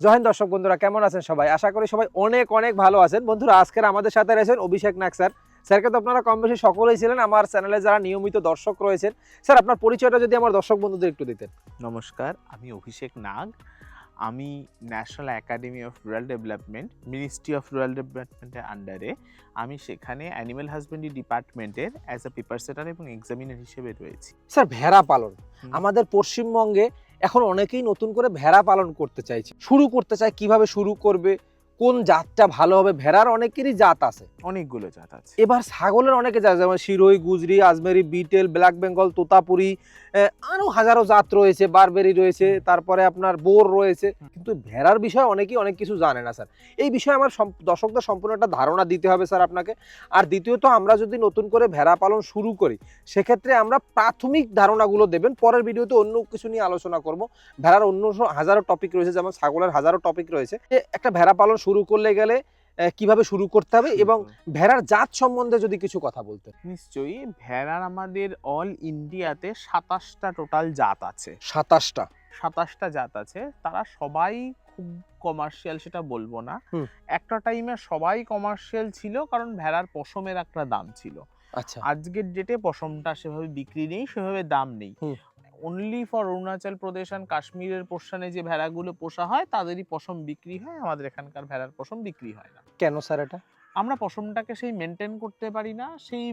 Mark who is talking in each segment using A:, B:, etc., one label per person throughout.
A: Join দর্শক বন্ধুরা কেমন আছেন সবাই? আশা করি সবাই অনেক অনেক ভালো আছেন। বন্ধুরা আজকের আমাদের সাথে রয়েছেন অভিষেক নাগ স্যার। স্যারকে তো আপনারা কম বেশি সকলেই ছিলেন আমার চ্যানেলে যারা নিয়মিত দর্শক রয়েছেন স্যার আপনার পরিচয়টা যদি আমার দর্শক বন্ধুদের একটু দিতেন।
B: নমস্কার আমি অভিষেক নাগ। আমি National Academy of Rural Development Ministry of Rural ডেভেলপমেন্টের আন্ডারে আমি সেখানে অ্যানিম্যাল হাজবেন্ডারি ডিপার্টমেন্টের অ্যাজ এ পেপার সেটার এবং এক্সামিনার হিসেবে রয়েছি।
A: স্যার ভেড়া পালন। আমাদের পশ্চিমবঙ্গে এখন অনেকেই নতুন করে ভেড়া পালন করতে চাইছে। শুরু করতে চায় কীভাবে শুরু করবে কোন জাতটা ভালো হবে ভেড়ার অনেকেরই জাত আছে।
B: অনেকগুলো জাত আছে।
A: এবার ছাগলের অনেকে জাত যেমন শিরোই গুজরি আজমেরি বিটেল ব্ল্যাক বেঙ্গল তোতাপুরি আহ, আরও হাজারো জাত রয়েছে বারবেরি রয়েছে তারপরে আপনার বোর রয়েছে। কিন্তু ভেড়ার বিষয়ে অনেকেই অনেক কিছু জানে না স্যার। এই বিষয়ে আমার দর্শকদের সম্পূর্ণ একটা ধারণা দিতে হবে স্যার আপনাকে। আর দ্বিতীয়ত আমরা যদি নতুন করে ভেড়া পালন শুরু করি সেক্ষেত্রে আমরা প্রাথমিক ধারণাগুলো দেবেন। পরের ভিডিওতে অন্য কিছু নিয়ে আলোচনা করব। ভেড়ার অন্য হাজারো টপিক রয়েছে যেমন ছাগলের হাজারো টপিক রয়েছে। যে একটা ভেড়া পালন শুরু করলে গেলে কীভাবে শুরু করতে হবে এবং ভেড়ার জাত সম্বন্ধে যদি কিছু কথা বলতেন
B: নিশ্চয়ই ভেড়ার আমাদের অল ইন্ডিয়াতে সাতাশটা টোটাল জাত আছে।
A: সাতাশটা।
B: সাতাশটা জাত আছে। তারা সবাই খুব কমার্শিয়াল সেটা বলব না। একটা টাইমে সবাই কমার্শিয়াল ছিল কারণ ভেড়ার পশমের একটা দাম ছিল।
A: আচ্ছা।
B: আজকের ডেটে পশমটা সেভাবে বিক্রি নেই সেভাবে দাম নেই। Only for Arunachal Pradesh and কাশ্মীরের পোষণে যে ভেড়াগুলো পোষা হয় তাদেরই পশম বিক্রি হয় আমাদের এখানকার ভেড়ার পশম বিক্রি হয় না।
A: কেন স্যার এটা?
B: আমরা পশমটাকে সেই মেনটেন করতে পারি না সেই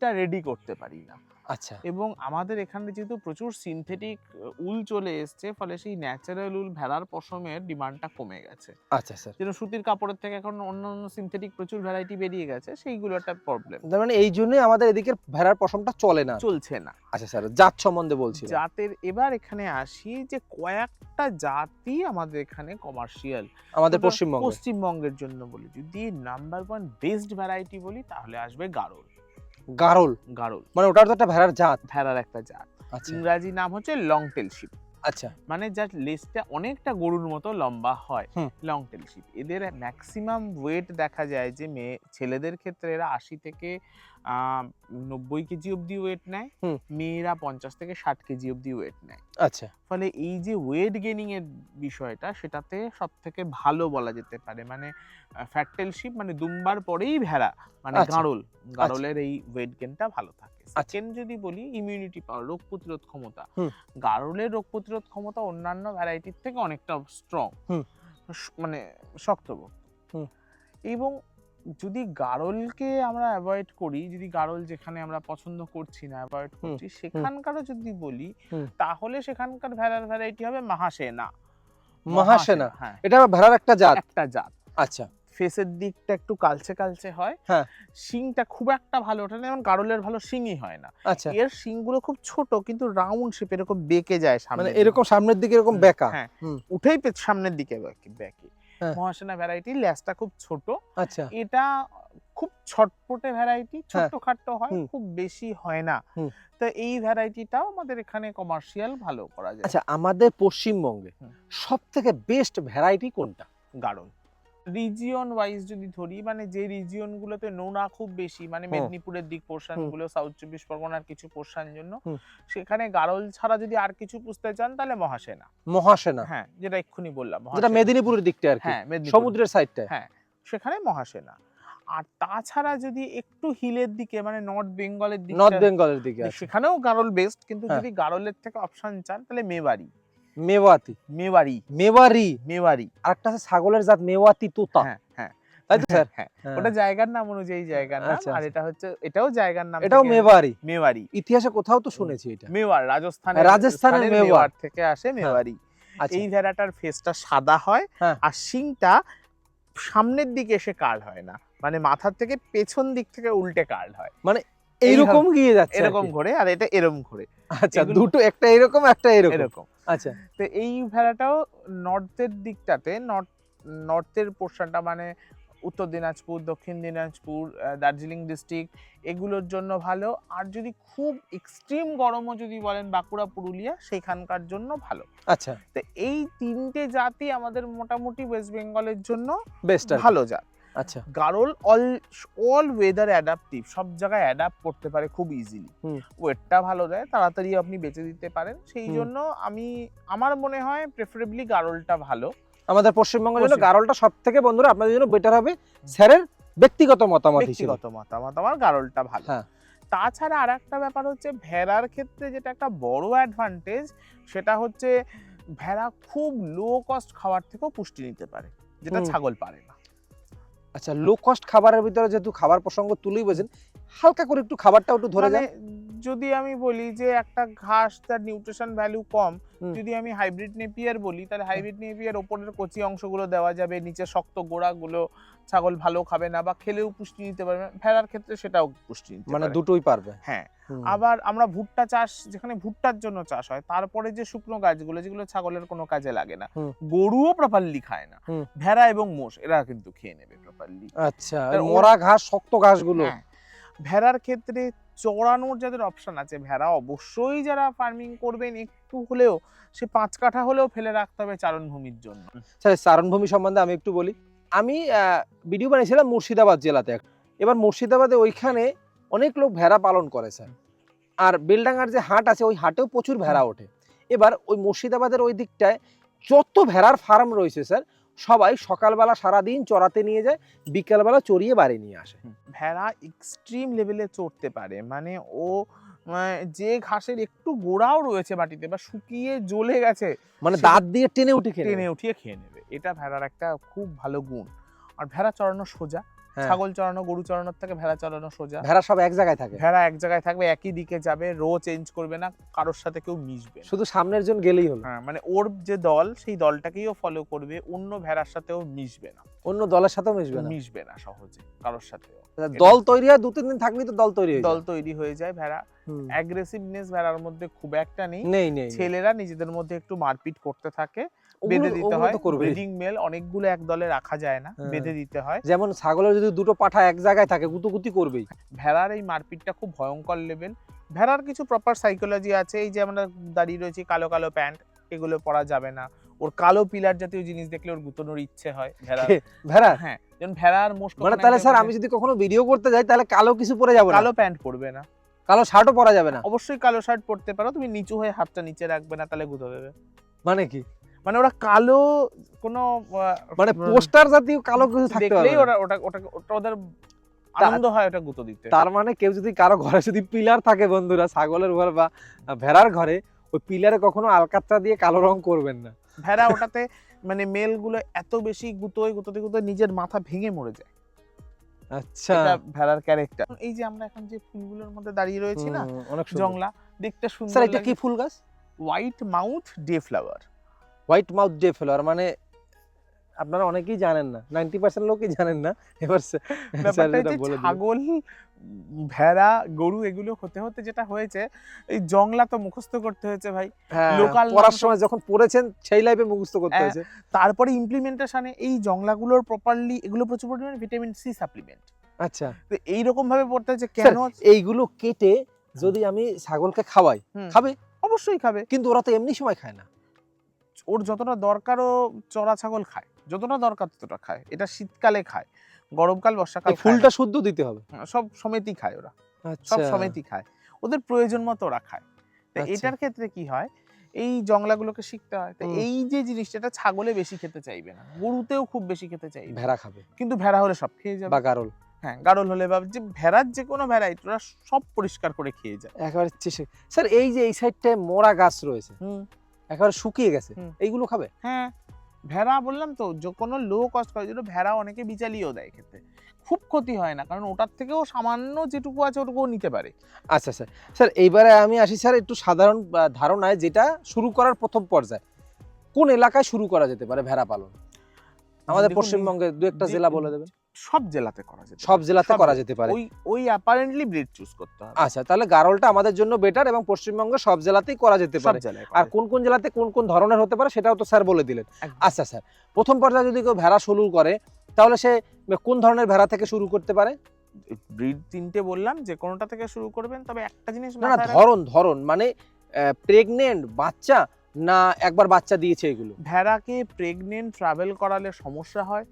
B: ব্রিডটা রেডি করতে পারি না।
A: আচ্ছা।
B: এবং আমাদের এখানে যেহেতু প্রচুর সিনথেটিক উল চলে এসছে ফলে সেই ন্যাচারাল উল ভেড়ার পশমের ডিমান্ডটা কমে গেছে।
A: আচ্ছা স্যার।
B: যেন সুতির কাপড়ের থেকে এখন অন্যান্য সিনথেটিক প্রচুর ভ্যারাইটি বেরিয়ে গেছে সেইগুলো একটা প্রবলেম
A: তার মানে এই জন্যই আমাদের এদিকের ভেড়ার পশমটা চলে না?
B: চলছে না।
A: আচ্ছা স্যার জাত সম্বন্ধে বলছি
B: জাতের এবার এখানে আসি যে কয়েকটা জাতি আমাদের এখানে কমার্শিয়াল
A: আমাদের পশ্চিমবঙ্গ
B: পশ্চিমবঙ্গের। জন্য বলি যদি নাম্বার ওয়ান বেস্ট ভ্যারাইটি বলি তাহলে আসবে গারল।
A: গারল।
B: গারল।
A: মানে ওটার তো একটা ভেড়ার জাত।
B: ভেড়ার একটা জাত।
A: আচ্ছা।
B: ইংরাজি নাম হচ্ছে লং টেল শিপ
A: আচ্ছা।
B: মানে যার লেজটা অনেকটা গরুর মতো লম্বা হয়। লং টেল শিপ এদের ম্যাক্সিমাম ওয়েট দেখা যায় যে মেয়ে ছেলেদের ক্ষেত্রে এরা আশি থেকে নব্বই কেজি অবধি ওয়েট নেয় মেয়েরা পঞ্চাশ থেকে ষাট কেজি অবধি ওয়েট নেয়
A: আচ্ছা
B: ফলে এই যে ওয়েট গেনিং এর বিষয়টা সেটাতে সব থেকে ভালো বলা যেতে পারে মানে ফ্যাটেলশিপ মানে দুম্বার পরেই ভেড়া মানে
A: আচ্ছা।
B: গাড়ল গাড়লের এই ওয়েট গেনটা ভালো থাকে
A: আচ্ছা।
B: সেকেন্ড যদি বলি ইমিউনিটি পাওয়ার রোগ প্রতিরোধ ক্ষমতা। গাড়লের রোগ প্রতিরোধ ক্ষমতা অন্যান্য ভ্যারাইটির থেকে অনেকটা স্ট্রং মানে
A: হুম।
B: এবং যদি গাড়লকে আমরা অ্যাভয়েড করি যদি গাড়ল যেখানে আমরা পছন্দ করছি না অ্যাভয়েড করছি সেখানকারও যদি বলি তাহলে সেখানকার ভেড়ার ভ্যারাইটি হবে মাহাসেনা।
A: মহাসেনা?
B: হ্যাঁ।
A: এটা ভেড়ার একটা জাত?
B: একটা জাত।
A: আচ্ছা।
B: ফেসের দিকটা একটু কালচে কালচে হয়।
A: হ্যাঁ।
B: শিংটা খুব একটা ভালো ওঠে না যেমন গাড়লের ভালো শিংই হয় না।
A: আচ্ছা।
B: এর শিংগুলো খুব ছোট কিন্তু রাউন্ড শেপ এরকম বেঁকে যায় সামনে
A: মানে এরকম সামনের দিকে এরকম বেঁকা?
B: হ্যাঁ। উঠেই সামনের দিকে বেঁকে-। মহাসেনা ভ্যারাইটি ল্যাসটা খুব ছোট।
A: আচ্ছা।
B: এটা খুব ছটপটে ভ্যারাইটি ছোট্ট খাট্ট হয় খুব বেশি হয় না। তো এই ভ্যারাইটিটাও আমাদের এখানে কমার্শিয়াল ভালো করা যায়।
A: আচ্ছা আমাদের পশ্চিমবঙ্গে। সব থেকে বেস্ট ভ্যারাইটি কোনটা?
B: গাড়ল রিজিয়ন ওয়াইজ যদি ধরি মানে যে রিজিয়ন গুলোতে নোনা খুব বেশি মানে মেদিনীপুরের দিক পোর্শনগুলো সাউথ চব্বিশ পরগনার কিছু পোর্শন জন্য সেখানে গাড়ল ছাড়া যদি আর কিছু পুষতে চান তাহলে মহাসেনা।
A: মহাসেনা?
B: হ্যাঁ যেটা এক্ষুনি বললাম
A: যেটা মেদিনীপুরের দিকটা আর কি।
B: হ্যাঁ
A: সমুদ্রের সাইডটা
B: হ্যাঁ সেখানে মহাসেনা। আর তাছাড়া যদি একটু হিলের দিকে মানে নর্থ বেঙ্গলের দিকে
A: নর্থ বেঙ্গলের দিকে
B: সেখানেও গাড়ল বেস্ট কিন্তু
A: হ্যাঁ।
B: যদি গাড়লের থেকে অপশন চান তাহলে মেবারি
A: মেওয়াতি। মেওয়ারি।
B: মেবারি
A: আরেকটা আছে ছাগলের জাত মেওয়াতি তোতা।
B: হ্যাঁ হ্যাঁ।
A: তাই তো স্যার?
B: হ্যাঁ
A: হ্যাঁ।
B: ওটা জায়গার নাম অনুযায়ী জায়গার নাম।
A: আচ্ছা,
B: আর
A: আচ্ছা।
B: এটা হচ্ছে এটাও জায়গার নাম
A: এটাও মেওয়ারি।
B: মেওয়ারি।
A: ইতিহাসে কোথাও তো শুনেছি এটা।
B: মেওয়ার রাজস্থানের
A: হ্যাঁ, রাজস্থানের মেওয়ার।
B: মেওয়ার থেকে আসে মেওয়ারি।
A: আচ্ছা।
B: এই ভেড়াটার ফেসটা সাদা হয়। আর শিংটা সামনের দিকে এসে কার্ড হয় না। মানে মাথার থেকে পেছন দিক থেকে উল্টে কার্ড হয়।
A: এইরকম গিয়ে যাচ্ছে
B: এরকম। ঘোরে আর এটা এরম ঘোরে।
A: আচ্ছা দুটো একটা এরকম একটা এরকম।
B: এরকম।
A: আচ্ছা।
B: তো এই ভেড়াটাও নর্থের দিকটাতে নর্থ নর্থের পোর্শনটা মানে উত্তর দিনাজপুর দক্ষিণ দিনাজপুর দার্জিলিং ডিস্ট্রিক্ট এগুলোর জন্য ভালো। আর যদি খুব এক্সট্রিম গরমও যদি বলেন বাঁকুড়া পুরুলিয়া সেখানকার জন্য ভালো।
A: আচ্ছা।
B: তো এই তিনটে জাতি আমাদের মোটামুটি ওয়েস্ট বেঙ্গলের জন্য
A: বেস্ট
B: ভালো জাত।
A: আচ্ছা।
B: গারল অল অল ওয়েদার অ্যাডাপটিভ সব জায়গায় অ্যাডাপ্ট করতে পারে খুব ইজিলি ওয়েটটা ভালো দেয় তাড়াতাড়ি আপনি বেঁচে দিতে পারেন। সেই জন্য আমি আমার মনে হয় প্রেফারেবলি গারলটা ভালো।
A: আমাদের পশ্চিমবঙ্গের জন্য গারলটা সব থেকে বন্ধুরা আপনাদের জন্য বেটার হবে স্যারের ব্যক্তিগত মতামত
B: ব্যক্তিগত মতামত আমার গারলটা ভালো।
A: হ্যাঁ।
B: তাছাড়া আর একটা ব্যাপার হচ্ছে ভেড়ার ক্ষেত্রে যেটা একটা বড় অ্যাডভান্টেজ সেটা হচ্ছে ভেড়া খুব লো কস্ট খাওয়ার থেকেও পুষ্টি নিতে পারে যেটা ছাগল পারে না।
A: আচ্ছা লো কস্ট খাবারের ভিতরে যেহেতু খাবার প্রসঙ্গ তুলেই বলছেন হালকা করে একটু খাবারটা একটু ধরে
B: মানে
A: যান।
B: যদি আমি বলি যে একটা ঘাস তার নিউট্রিশন ভ্যালু কম যদি আমি হাইব্রিড নেপিয়ার বলি তাহলে হাইব্রিড নেপিয়ার ওপরের কচি অংশগুলো দেওয়া যাবে নিচে শক্ত গোড়াগুলো ছাগল ভালো খাবে না বা খেলেও পুষ্টি নিতে পারবে। ভেড়ার ক্ষেত্রে সেটাও পুষ্টি নিতে
A: মানে দুটোই পারবে।
B: হ্যাঁ আবার আমরা ভুট্টা চাষ যেখানে ভুট্টার জন্য চাষ হয় তারপরে যে শুকনো গাছগুলো যেগুলো ছাগলের কোনো কাজে লাগে না গরুও প্রপারলি খায় না। ভেড়া এবং মোষ এরা কিন্তু খেয়ে নেবে। প্রপারলি
A: আচ্ছা মরা ঘাস শক্ত ঘাসগুলো?
B: হ্যাঁ। ভেড়ার ক্ষেত্রে চড়ানোর যাদের অপশন আছে ভেড়া অবশ্যই যারা ফার্মিং করবেন একটু হলেও সে পাঁচ কাঠা হলেও ফেলে রাখতে হবে চারণভূমির জন্য।
A: স্যার চারণভূমি সম্বন্ধে আমি একটু বলি। আমি ভিডিও বানিয়েছিলাম মুর্শিদাবাদ জেলাতে এবার মুর্শিদাবাদে ওইখানে অনেক লোক ভেড়া পালন করে স্যার। আর বেলডাঙ্গার যে হাট আছে ওই হাটেও প্রচুর ভেড়া ওঠে। এবার ওই মুর্শিদাবাদের ওই দিকটায় যত ভেড়ার ফার্ম রয়েছে স্যার সবাই সকালবেলা সারাদিন চড়াতে নিয়ে যায় বিকালবেলা চড়িয়ে বাড়ি নিয়ে আসে।
B: ভেড়া এক্সট্রিম লেভেলে চড়তে পারে। মানে ও মানে যে ঘাসের একটু গোড়াও রয়েছে মাটিতে বা শুকিয়ে জ্বলে গেছে
A: মানে দাঁত দিয়ে টেনে উঠে
B: টেনে উঠিয়ে খেয়ে নেবে। এটা ভেড়ার একটা খুব ভালো গুণ। আর ভেড়া চড়ানো সোজা। ছাগল চড়ানো গরু চড়ানোর থেকে ভেড়া চড়ানো সোজা।
A: ভেড়া সব এক জায়গায় থাকে।
B: ভেড়া এক জায়গায় থাকবে একই দিকে যাবে রো চেঞ্জ করবে না কারোর সাথে কেউ মিশবে
A: শুধু সামনের জন গেলেই হলো।
B: হ্যাঁ মানে ওর যে দল সেই দলটাকেও ফলো করবে অন্য ভেড়ার সাথেও মিশবে না।
A: অন্য দলের সাথেও মিশবে না।
B: মিশবে না সহজে কারোর সাথেও।
A: দল তৈরি হয় দু তিন দিন থাকলেই তো দল তৈরি হয়ে
B: দল তৈরি হয়ে যায় ভেড়া। অ্যাগ্রেসিভনেস ভেড়ার মধ্যে খুব একটা নেই।
A: নেই নেই নেই।
B: ছেলেরা নিজেদের মধ্যে একটু মারপিট করতে থাকে। বেঁধে দিতে হয়। ব্রিডিং মেল অনেকগুলো এক দলে রাখা যায় না
A: হ্যাঁ।
B: বেঁধে দিতে হয়।
A: যেমন ছাগলের যদি দুটো পাঠা এক জায়গায় থাকে গুতুগুতি করবেই।
B: ভেড়ার এই মারপিটটা খুব ভয়ঙ্কর লেভেল ভেড়ার কিছু প্রপার সাইকোলজি আছে এই যে আমরা দাঁড়িয়ে রয়েছি কালো কালো প্যান্ট এগুলো পরা যাবে না। ওর কালো পিলার জাতীয় জিনিস দেখলে ওর গুতনোর ইচ্ছে হয় ভেড়া
A: ভেড়া?
B: হ্যাঁ যেমন ভেড়ার মোষ
A: মানে তাহলে স্যার আমি যদি কখনো ভিডিও করতে যাই তাহলে কালো কিছু পরে যাব না?
B: কালো প্যান্ট পরবে না।
A: কালো শার্টও পরা যাবে না?
B: অবশ্যই কালো শার্ট পরতে পারো তুমি নিচু হয়ে হাতটা নিচে রাখবে না তাহলে গুঁতো দেবে।
A: মানে কি?
B: মানে ওরা কালো কোনো
A: মানে পোস্টার জাতীয় কালো কিছু থাকতে
B: দেখলেই ওরা ওটা ওটা ওদের আনন্দ হয় ওটা গুঁতো দিতে।
A: তার মানে কেউ যদি কারও ঘরে যদি পিলার থাকে বন্ধুরা ছাগলের ঘর বা ভেড়ার ঘরে ওই পিলারে কখনো আলকাতরা দিয়ে কালো রং করবেন না।
B: ভেড়া ওটাতে মানে মেলগুলো এত বেশি গুতোয় গুতোতে গুতোতে নিজের মাথা ভেঙে মরে যায়।
A: আচ্ছা।
B: ভেড়ার ক্যারেক্টার এই যে আমরা এখন যে ফুলগুলোর মধ্যে দাঁড়িয়ে রয়েছি না
A: অনেক সুন্দর।
B: জংলা দেখতে
A: স্যার
B: সুন্দর
A: এটা কি ফুল গাছ?
B: White mouth day flower
A: white mouth day flower মানে আপনারা অনেকেই জানেন না নাইনটি পার্সেন্ট লোকই জানেন না। এবার।
B: ছাগল ভেড়া গরু এগুলো হতে হতে যেটা হয়েছে এই জংলা তো মুখস্থ করতে হয়েছে ভাই।
A: হ্যাঁ,
B: local
A: পড়ার সময় যখন পড়েছেন সেই লাইফে মুখস্থ করতে
B: হ্যাঁ,
A: হয়েছে।
B: তারপরে ইমপ্লিমেন্টেশনে এই জংলাগুলোর প্রপারলি এগুলো প্রচুর পরিমাণে ভিটামিন সি সাপ্লিমেন্ট
A: আচ্ছা।
B: তো এইরকম ভাবে পড়তে হচ্ছে কেন
A: এইগুলো কেটে যদি আমি ছাগলকে খাওয়াই খাবে?
B: অবশ্যই খাবে।
A: কিন্তু ওরা তো এমনি সময় খায় না।
B: ওর যতটা দরকারও চড়া ছাগল খায় যতটা দরকার ততটা খায়। এটা শীতকালে খায় গরমকাল বর্ষাকাল
A: ফুলটা শুদ্ধ দিতে হবে?
B: সব সমেতই খায় ওরা।
A: আচ্ছা।
B: সব সমেতই খায়। ওদের প্রয়োজন মতো ওরা খায়। তো
A: আচ্ছা।
B: এটার ক্ষেত্রে কি হয় এই জংলাগুলোকে শিখতে হয়। তো এই যে জিনিসটা এটা ছাগলে বেশি খেতে চাইবে না। গরুতেও খুব বেশি খেতে চাইবে।
A: ভেড়া খাবে।
B: কিন্তু ভেড়া হলে সব খেয়ে যাবে।
A: বা গারল।
B: হ্যাঁ গাড়ল হলে বা যে ভেড়ার যে কোনো ভেড়াই ওরা সব পরিষ্কার করে খেয়ে যায়।
A: একেবারে স্যার এই যে এই সাইডটায় মোরা গাছ রয়েছে। একেবারে শুকিয়ে গেছে। এইগুলো খাবে?
B: হ্যাঁ। ভেড়া বললাম তো যে কোনো লো কস্ট করে যেটা ভেড়া অনেকে বিচালিও দেয় খেতে। খুব ক্ষতি হয় না কারণ ওটার থেকেও সামান্য যেটুকু আছে ওটুকুও নিতে পারে।
A: আচ্ছা স্যার স্যার এইবারে আমি আসি স্যার একটু সাধারণ ধারণায় যেটা শুরু করার প্রথম পর্যায়ে। কোন এলাকায় শুরু করা যেতে পারে ভেড়া পালন? আমাদের পশ্চিমবঙ্গে দু একটা জেলা বলে দেবেন
B: সব জেলাতে করা যেতে
A: সব জেলাতে করা যেতে পারে।
B: ওই ওই অ্যাপারেন্টলি ব্রিড চুজ করতে হবে।
A: আচ্ছা তাহলে গারলটা আমাদের জন্য বেটার এবং পশ্চিমবঙ্গে সব জেলাতেই করা যেতে পারে। আর কোন কোন জেলাতে কোন কোন ধরনের হতে পারে সেটাও তো স্যার বলে দিলেন। আচ্ছা স্যার প্রথম পর্যায়ে যদি কেউ ভেড়া শুরু করে তাহলে সে কোন ধরনের ভেড়া থেকে শুরু করতে পারে?
B: ব্রিড তিনটে বললাম যে কোনোটা থেকে শুরু করবেন তবে একটা জিনিস
A: না ধরন ধরন মানে প্রেগনেন্ট বাচ্চা না একবার বাচ্চা দিয়েছে এগুলো?
B: ভেড়াকে প্রেগনেন্ট ট্রাভেল করালে সমস্যা হয়।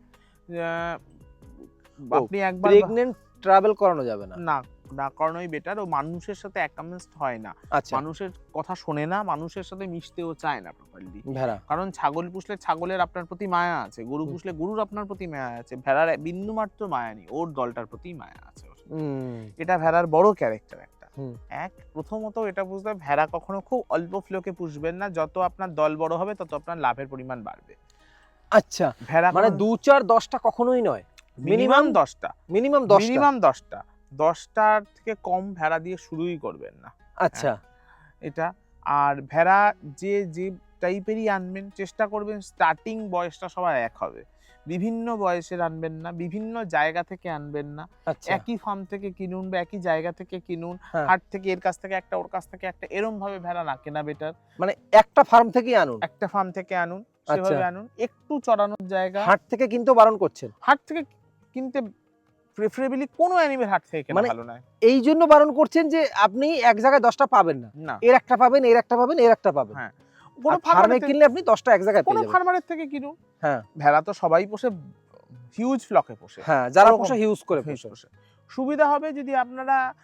B: আপনি একবার
A: প্রেগনেন্ট ট্রাভেল করানো যাবে না।
B: না না করানোই বেটার ও মানুষের সাথে অ্যাকামেন্সড হয় না।
A: আচ্ছা।
B: মানুষের কথা শোনে না মানুষের সাথে মিশতেও চায় না প্রপারলি
A: ভেড়া।
B: কারণ ছাগল পুষলে ছাগলের আপনার প্রতি মায়া আছে গরু পুষলে গরুর আপনার প্রতি মায়া আছে ভেড়ার বিন্দু মাত্র মায়া নেই ওর দলটার প্রতি মায়া আছে এটা ভেড়ার বড় ক্যারেক্টার একটা। এক প্রথমত এটা বুঝতে হবে, ভেড়া কখনো খুব অল্প ফ্লোকে পুষবেন না যত আপনার দল বড় হবে তত আপনার লাভের পরিমাণ বাড়বে।
A: আচ্ছা
B: ভেড়া
A: মানে দু চার দশটা কখনোই নয়।
B: মিনিমাম দশটা।
A: মিনিমাম
B: মিনিমাম দশটা। দশটার থেকে কম ভেড়া দিয়ে শুরুই করবেন না।
A: আচ্ছা।
B: এটা। আর ভেড়া যে যে টাইপেরই আনবেন চেষ্টা করবেন স্টার্টিং বয়সটা সবার এক হবে। বিভিন্ন বয়সের আনবেন না বিভিন্ন জায়গা থেকে আনবেন না।
A: আচ্ছা।
B: একই ফার্ম থেকে কিনুন বা একই জায়গা থেকে কিনুন
A: হ্যাঁ।
B: হাট থেকে এর কাছ থেকে একটা ওর কাছ থেকে একটা এরম ভাবে ভেড়া না কেনা বেটার
A: মানে একটা ফার্ম থেকেই আনুন?
B: একটা ফার্ম থেকে আনুন। সেভাবে আনুন। একটু চড়ানোর জায়গা।
A: হাট থেকে কিন্তু বারণ করছেন।
B: হাট থেকে কিনতে প্রেফারেবলি কোনো অ্যানিমেল হাট থেকে কেনা
A: মানে-
B: ভালো নয়।
A: এই জন্য বারণ করছেন যে আপনি এক জায়গায় দশটা পাবেন না। এর একটা পাবেন এর একটা পাবেন এর একটা পাবেন।
B: হ্যাঁ। কোনো
A: ফার্মে কিনলে আপনি দশটা এক জায়গায়
B: কোনো ফার্মারের থেকে কিনুন।
A: হ্যাঁ।
B: ভেড়া তো সবাই পোষে হিউজ ফ্লকে পোষে।
A: হ্যাঁ যারা পোষা হিউজ করে পোষে।
B: সুবিধা হবে যদি আপনারা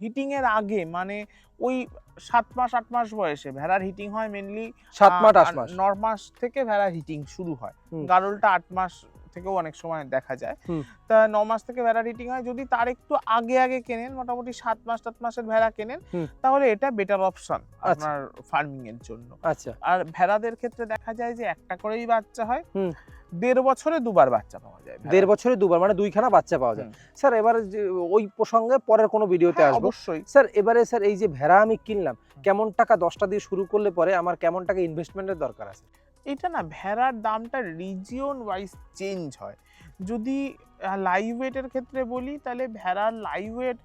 B: হিটিং এর আগে মানে ওই সাত মাস আট মাস বয়সে ভেড়ার হিটিং হয় মেনলি
A: সাত মাস আট মাস।
B: ন মাস থেকে ভেড়ার হিটিং শুরু হয়। গারলটা আট মাস থেকেও অনেক সময় দেখা যায়। তা ন মাস থেকে ভেড়ার হিটিং হয়। যদি তার একটু আগে আগে কেনেন মোটামুটি সাত মাস সাত মাসের ভেড়া কেনেন তাহলে এটা বেটার অপশন আপনার ফার্মিং এর জন্য।
A: আচ্ছা।
B: আর ভেড়াদের ক্ষেত্রে দেখা যায় যে একটা করেই বাচ্চা হয়। দেড় বছরে দুবার বাচ্চা পাওয়া যায়
A: দেড় বছরে দুবার মানে দুইখানা বাচ্চা পাওয়া যায়। স্যার এবারে ওই প্রসঙ্গে পরের কোনো ভিডিওতে
B: হ্যাঁ,
A: আসব।
B: অবশ্যই।
A: স্যার এবারে স্যার এই যে ভেড়া আমি কিনলাম কেমন টাকা দশটা দিয়ে শুরু করলে পরে আমার কেমন টাকা ইনভেস্টমেন্টের দরকার আছে?
B: এটা না ভেড়ার দামটা রিজিয়ন ওয়াইজ চেঞ্জ হয়। যদি লাইভ ওয়েটের ক্ষেত্রে বলি তাহলে ভেড়ার লাইভ ওয়েট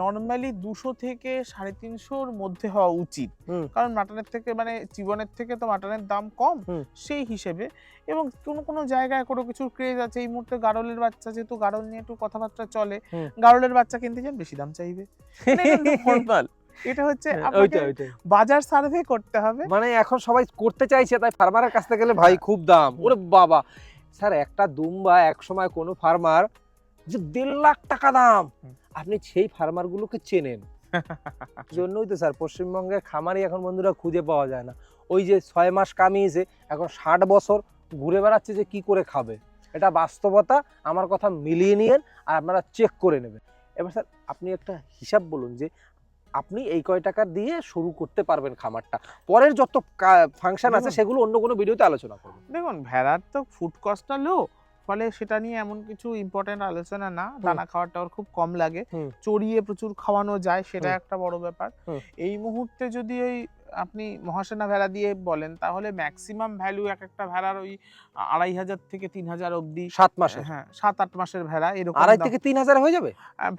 B: নর্মালি দুশো থেকে সাড়ে তিনশোর মধ্যে হওয়া উচিত। কারণ মাটনের থেকে মানে জীবনের থেকে তো মাটনের দাম কম। সেই হিসেবে এবং কোনো কোনো জায়গায় কোনো কিছুর ক্রেজ আছে এই মুহূর্তে গারলের বাচ্চা যেহেতু গারল নিয়ে একটু কথাবার্তা চলে। গারলের বাচ্চা কিনতে যান বেশি দাম চাইবে। মানে এটা হচ্ছে
A: হ্যাঁ,
B: আপনাকে বাজার সার্ভে করতে হবে।
A: মানে এখন সবাই করতে চাইছে তাই ফার্মারের কাছ থেকে গেলে ভাই খুব দাম। ওরে বাবা। স্যার একটা দুম্বা এক সময় কোনো ফার্মার যে দেড় লাখ টাকা দাম। আপনি সেই ফার্মার গুলোকে চেনেন। জন্যই তো স্যার পশ্চিমবঙ্গের খামারই এখন বন্ধুরা খুঁজে পাওয়া যায় না। ওই যে ছয় মাস কামিয়েছে এখন ষাট বছর ঘুরে বেড়াচ্ছে যে কি করে খাবে। এটা বাস্তবতা আমার কথা মিলিয়ে নিয়েন আর আপনারা চেক করে নেবেন। এবার স্যার আপনি একটা হিসাব বলুন যে আপনি এই কয় টাকা দিয়ে শুরু করতে পারবেন খামারটা। পরের যত ফাংশন আছে সেগুলো অন্য কোনো ভিডিওতে আলোচনা করব।
B: দেখুন ভেড়ার তো ফুড কস্টটা লো ফলে সেটা নিয়ে এমন কিছু ইম্পর্টেন্ট আলোচনা না। দানা খাওয়াটা ওর খুব কম লাগে। চড়িয়ে প্রচুর খাওয়ানো যায় সেটা একটা বড় ব্যাপার। এই মুহূর্তে যদি ওই আপনি মহাসেনা ভেড়া দিয়ে বলেন তাহলে ম্যাক্সিমাম ভ্যালু এক একটা ভেড়ার ওই আড়াই হাজার থেকে তিন হাজার অব্দি
A: সাত মাসে
B: হ্যাঁ সাত আট মাসের ভেড়া এরকম
A: আড়াই থেকে তিন হাজার হয়ে যাবে?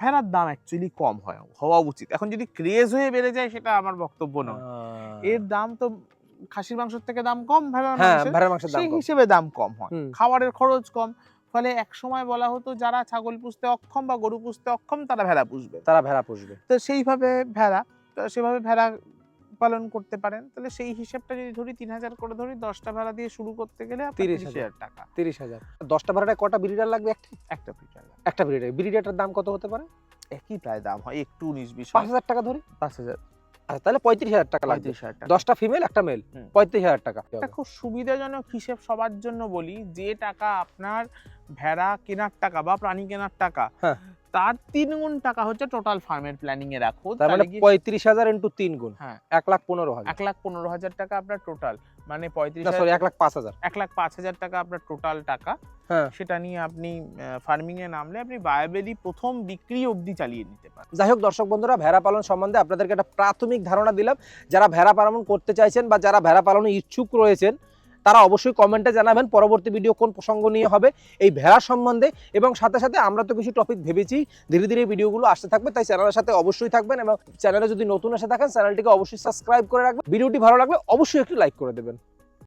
B: ভেড়ার দাম অ্যাকচুয়ালি কম হয় হওয়া উচিত। এখন যদি ক্রেজ হয়ে বেড়ে যায় সেটা আমার বক্তব্য নয়। এর দাম তো খাসির মাংসের থেকে দাম কম ভেড়ার
A: হ্যাঁ
B: মাংসের।
A: দাম
B: সেই হিসেবে দাম কম হয়। খাবারের খরচ কম। ফলে এক সময় বলা হতো যারা ছাগল পুষতে অক্ষম বা গরু পুষতে অক্ষম তারা ভেড়া পুষবে।
A: তারা ভেড়া পুষবে।
B: তো সেইভাবে ভেড়া সেভাবে ভেড়া পালন করতে পারেন তাহলে সেই হিসাবটা যদি ধরি তিন হাজার করে ধরি দশটা ভাড়া দিয়ে শুরু করতে গেলে
A: 30,000
B: তিরিশ হাজার টাকা।
A: তিরিশ হাজার। দশটা ভেড়াটায় কটা ব্রিডার লাগবে একটা?
B: একটা পিটার
A: একটা ব্রিডার ব্রিডারটার দাম কত হতে পারে?
B: একই প্রায় দাম হয় একটু উনিশ বিশ
A: পাঁচ হাজার টাকা ধরি?
B: পাঁচ হাজার।
A: আচ্ছা তাহলে পঁয়ত্রিশ হাজার টাকা লাগবে। দশটা ফিমেল একটা মেল পঁয়ত্রিশ হাজার টাকা।
B: একটা খুব সুবিধাজনক হিসেব সবার জন্য বলি যে টাকা আপনার ভেড়া কেনার টাকা বা প্রাণী কেনার টাকা
A: হ্যাঁ।
B: তার তিন গুণ টাকা হচ্ছে টোটাল ফার্মের প্ল্যানিং এ রাখো
A: তার মানে পঁয়ত্রিশ হাজার ইন্টু তিন গুণ
B: হ্যাঁ।
A: এক লাখ পনেরো হাজার।
B: এক লাখ পনেরো হাজার টাকা আপনার টোটাল মানে পঁয়ত্রিশ
A: সরি এক লাখ পাঁচ হাজার।
B: এক লাখ পাঁচ হাজার টাকা আপনার টোটাল টাকা।
A: হ্যাঁ।
B: সেটা নিয়ে আপনি ফার্মিং এ নামলে আপনি বায়োবেলি প্রথম বিক্রি অবধি চালিয়ে নিতে পারেন।
A: যাই হোক দর্শক বন্ধুরা ভেড়া পালন সম্বন্ধে আপনাদেরকে একটা প্রাথমিক ধারণা দিলাম। যারা ভেড়া পালন করতে চাইছেন বা যারা ভেড়া পালনে ইচ্ছুক রয়েছেন তারা অবশ্যই কমেন্টে জানাবেন পরবর্তী ভিডিও কোন প্রসঙ্গ নিয়ে হবে, এই ভেড়া সম্বন্ধে। এবং সাথে সাথে আমরা তো কিছু টপিক ভেবেছি, ধীরে ধীরে ভিডিওগুলো আসতে থাকবে, তাই চ্যানেলের সাথে অবশ্যই থাকবেন এবং চ্যানেলে যদি নতুন এসে থাকেন চ্যানেলটিকে অবশ্যই সাবস্ক্রাইব করে রাখবেন। ভিডিওটি ভালো লাগলে অবশ্যই একটি লাইক করে দেবেন।